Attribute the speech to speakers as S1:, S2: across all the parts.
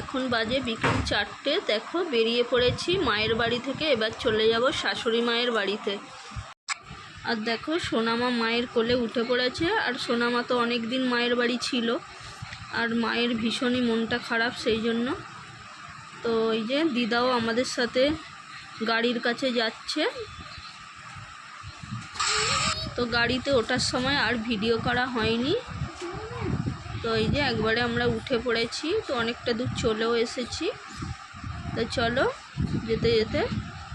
S1: এখন বাজে বিকেল চারটে। দেখো, বেরিয়ে পড়েছি মায়ের বাড়ি থেকে, এবার চলে যাব শাশুড়ি মায়ের বাড়িতে। আর দেখো, সোনামা মায়ের কোলে উঠে পড়েছে, আর সোনামা তো অনেক দিন মায়ের বাড়ি ছিল, আর মায়ের ভীষণই মনটা খারাপ সেই জন্য। তো এই যে, দিদাও আমাদের সাথে গাড়ির কাছে যাচ্ছে। তো গাড়িতে ওঠার সময় আর ভিডিও করা হয়নি। তো এই যে একবারে আমরা উঠে পড়েছি, তো অনেকটা দূর চলেও এসেছি। তো চলো, যেতে যেতে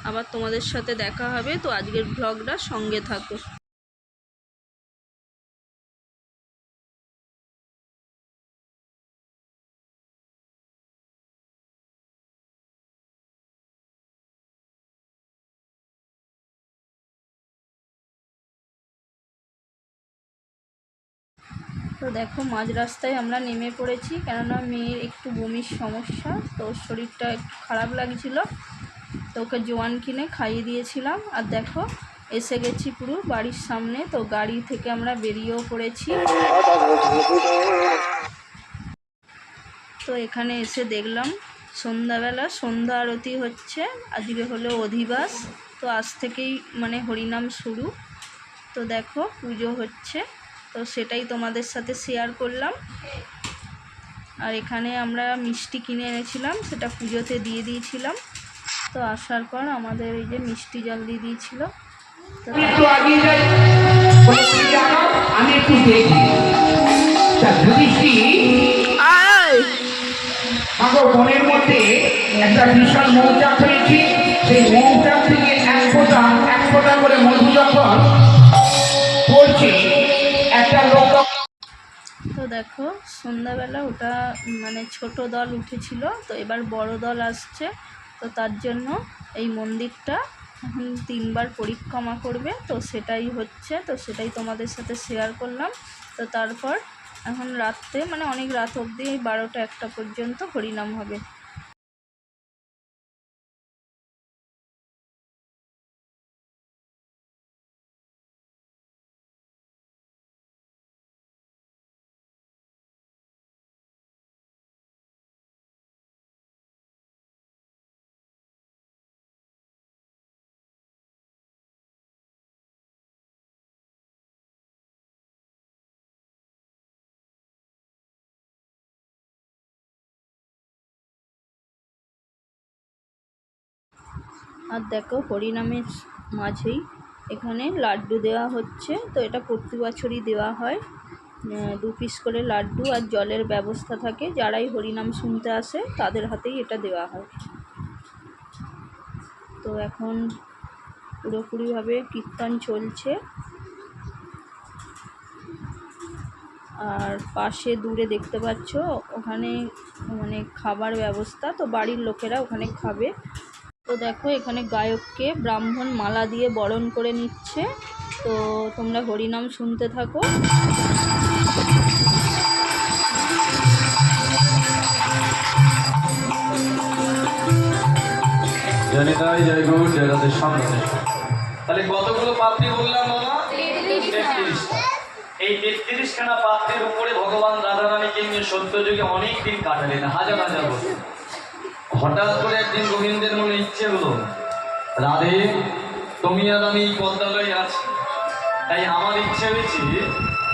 S1: আবার তোমাদের সাথে দেখা হবে। তো আজকের ব্লগটা সঙ্গে থাকো। তো দেখো মাঝ রাস্তায় আমরা নেমে পড়েছি কেননা মেয়ের একটু বমির সমস্যা, তো শরীরটা একটু খারাপ লাগছিল। তো ওকে জোয়ান কিনে খাইয়ে দিয়েছিলাম। আর দেখো, এসে গেছি পুরো বাড়ির সামনে, তো গাড়ি থেকে আমরা বেরিয়েও পড়েছি। তো এখানে এসে দেখলাম সন্ধ্যাবেলা সন্ধ্যা আরতি হচ্ছে, আজকে হলো অধিবাস, তো আজ থেকেই মানে হরিনাম শুরু। তো দেখো, পুজো হচ্ছে। তো সেটাই তোমাদের সাথে শেয়ার করলাম। আর এখানে আমরা মিষ্টি কিনে এনেছিলাম সেটা পুজোতে দিয়ে দিয়েছিলাম। তো আসার পর আমাদের এই যে মিষ্টি জল দিয়ে দিয়েছিল। তো
S2: একটু আগিয়ে যাই। বলে, "তুমি জানো, আমি একটু দেখি। তা যুধিষ্ঠির মাগো বনের মধ্যে একটা বিশাল মৌচাক হয়েছে সেই মৌচাক থেকে এক ফোঁটা এক ফোঁটা করে
S1: দেখো, সন্ধ্যাবেলা ওটা মানে ছোট দল উঠেছিল, তো এবার বড় দল আসছে, তো তার জন্য এই মন্দিরটা এখন তিনবার পরিক্রমা করবে, তো সেটাই হচ্ছে, তো সেটাই তোমাদের সাথে শেয়ার করলাম, তো তারপর এখন রাত্রে মানে অনেক রাত অবধি, এই বারোটা একটা পর্যন্ত হরিনাম হবে। আর দেখো হরিনামের মাঝেই এখানে লাড্ডু দেওয়া হচ্ছে। তো এটা প্রতি বছরই দেওয়া হয়। দু পিস করে লাড্ডু আর জলের ব্যবস্থা থাকে। যারাই হরিনাম শুনতে আসে, তাদের হাতেই এটা দেওয়া হয়। তো এখন পুরোপুরিভাবে কীর্তন চলছে। আর পাশে দূরে দেখতে পাচ্ছ, ওখানে মানে খাবার ব্যবস্থা। তো বাড়ির লোকেরা ওখানে খাবে। তো দেখো এখানে গায়ককে ব্রাহ্মণ মালা দিয়ে বরণ করে নিচ্ছে। তো তোমরা হরিনাম শুনতে থাকো।
S3: জনিতাই জয় গুরু জয় রাধে সামনে তাহলে কতগুলো পাপড়ি বললাম বাবা? এই তেত্রিশ খানা পাপড়ির উপরে ভগবান রাধা রানীকে নিয়ে সত্য যুগে অনেক দিন কাটালেন হাজার হাজার বছর। হঠাৎ করে একদিন গোবিন্দের মনে রাধে, তুমি আর আমি পদ্মালয়ে আছি। তাই আমার ইচ্ছে হয়েছে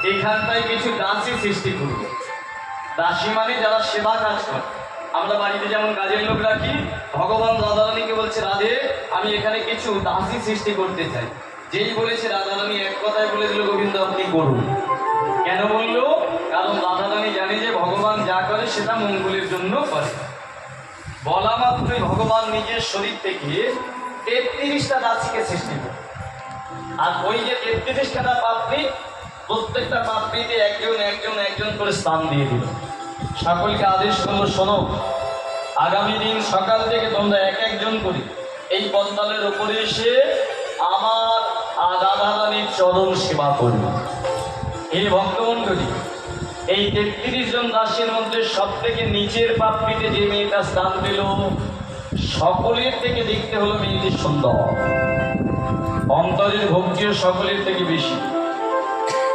S3: এখানটায় কিছু দাসী সৃষ্টি করব। দাসী মানে যারা সেবা কাজ করে। আমরা বাড়িতে যেমন কাজের লোক রাখি, ভগবান রাধারানীকে বলছে, রাধে, আমি এখানে কিছু দাসী সৃষ্টি করতে চাই। যেই বলেছে, রাধারানী এক কথায় বলে দিল, গোবিন্দ, আপনি করুন। কেন বলল? কারণ রাধারানী জানে যে ভগবান যা করে, সেটা মঙ্গলের জন্য করে। বলা মাত্রই ভগবান নিজের শরীর থেকে তেত্রিশটা দাসীকে সৃষ্টি করে। আর ওই যে তেত্রিশটা পাপড়ি, প্রত্যেকটা পাপড়িতে একজন একজন একজন করে স্থান দিয়ে দিল। সকলকে আদেশ করল, শোনো, আগামী দিন সকাল থেকে তোমরা এক একজন করে এই পন্তালের উপরে এসে আমার রাধা রানীর সেবা করবে। এই ভক্তমণ্ডলী, এই তেত্রিশ জন দাসের মধ্যে সব থেকে নিচের পাপড়িতে যে মেয়েটা স্থান পেল সকলের থেকে দেখতে হলো মেয়েটি সুন্দর। অন্তরের ভক্তিও সকলের থেকে বেশি।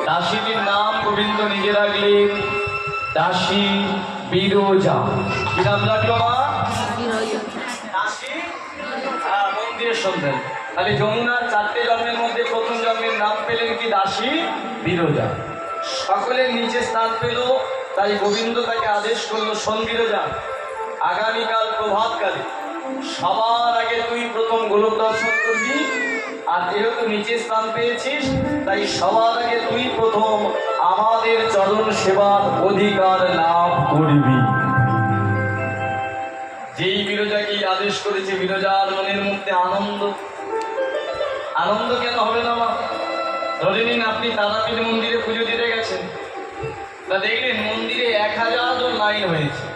S3: দাসীটির নাম গোবিন্দ নিজে রাখলেন দাসী বিরোজা। কি নাম রাখল মা? হ্যাঁ, সন্ধান তাহলে যমুনার চারটে জন্মের মধ্যে প্রথম জন্মের নাম পেলেন কি দাসী বিরোজা। সকলের নিচে স্থান পেল তাই গোবিন্দ তাকে আদেশ করল শোন বিরোজা আগামীকাল প্রভাতকালে সবার আগে তুই প্রথম গোলক দর্শন করবি, আর যেহেতু নিচে স্থান পেয়েছিস, তাই সবার আগে তুই প্রথম আমাদের চরণ সেবার অধিকার লাভ করবি। যেই বিরোজাকে আদেশ করেছে বিরোজার মনের মধ্যে আনন্দ। আনন্দ কেন হবে না, মা? ধরে নিন আপনি তারাপীঠ মন্দিরে পুজো দিতে গেছেন। তা দেখলেন মন্দিরে এক হাজার জন লাইন হয়েছে।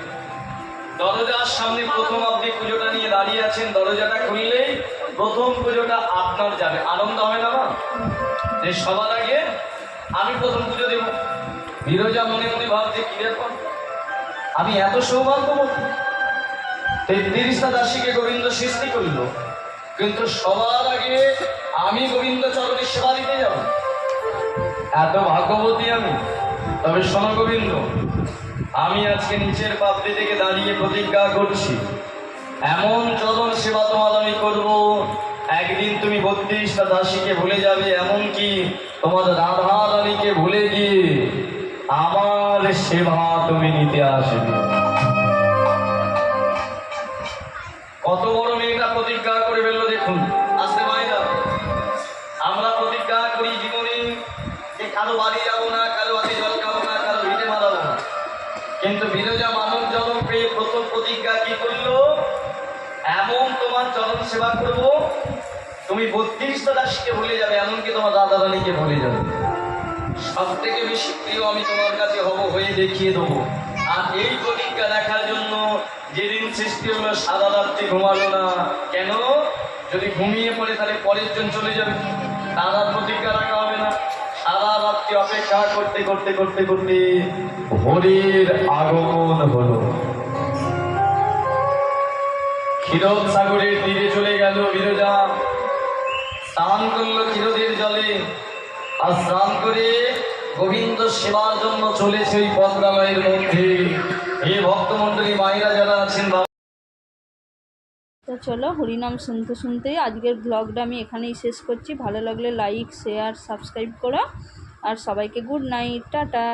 S3: দরজার সামনে প্রথম আপনি পুজোটা নিয়ে দাঁড়িয়ে আছেন, দরজাটা খুললেই প্রথম পুজোটা আপনার যাবে। আনন্দ হবে না যে সবার আগে আমি প্রথম পুজো দেব। বিরোজা মনে মনে ভাবছে, কি ব্যাপার? আমি এত সৌভাগ্যবতী। তেত্রিশটা দাসীকে গোবিন্দ সৃষ্টি করল। কিন্তু সবার আগে আমি গোবিন্দ চরণে সেবা দিতে যাব। এত ভাগ্যবতী আমি। তবে শোনো গোবিন্দ আমি আজকে নিচের পাপড়ি থেকে দাঁড়িয়ে প্রতিজ্ঞা করছি। এমন চরণ সেবা তোমার আমি করব। একদিন তুমি বত্রিশটা দাসীকে ভুলে যাবে এমন কি তোমার রাধা রানীকে ভুলে গিয়ে আমার সেবা তুমি নিতে আসবে। কত বড় মেয়েটা প্রতিজ্ঞা করে ফেলল দেখুন। আসতে মায়েরা আমরা প্রতিজ্ঞা করি জীবনে যে কারও বাড়ি কিন্তু বিরজা মানব জনম পেয়ে প্রথম প্রতিজ্ঞা কি করল? এমন তোমার চরণ সেবা করব, তুমি বত্রিশটা দাসীকে ভুলে যাবে, এমনকি তোমার দাদা রানীকে ভুলে যাবে। সব থেকে বেশি প্রিয় আমি তোমার কাছে হব হয়ে দেখিয়ে দেবো। আর এই প্রতিজ্ঞা দেখার জন্য যেদিন সৃষ্টি হলো সারা রাত্রি ঘুমালো না। কেন? যদি ঘুমিয়ে পড়ে তাহলে পরের জন চলে যাবে। দাদার প্রতিজ্ঞা রাখা সারা রাত্রি অপেক্ষা করতে করতে করতে করতে ভোরের আগমন হলো। ক্ষীরদ সাগরের তীরে চলে গেল বিরজা স্নান করল ক্ষীরদের জলে। আর স্নান করে গোবিন্দ সেবার জন্য চলেছে ওই পদ্মালয়ের মধ্যে। এই ভক্তমণ্ডলী মায়েরা যারা আছেন
S1: তো চলো হরিনাম শুনতে শুনতেই আজকের ব্লগটা আমি এখানেই শেষ করছি। ভালো লাগলে লাইক শেয়ার সাবস্ক্রাইব করো। আর সবাইকে গুড নাইট টাটা।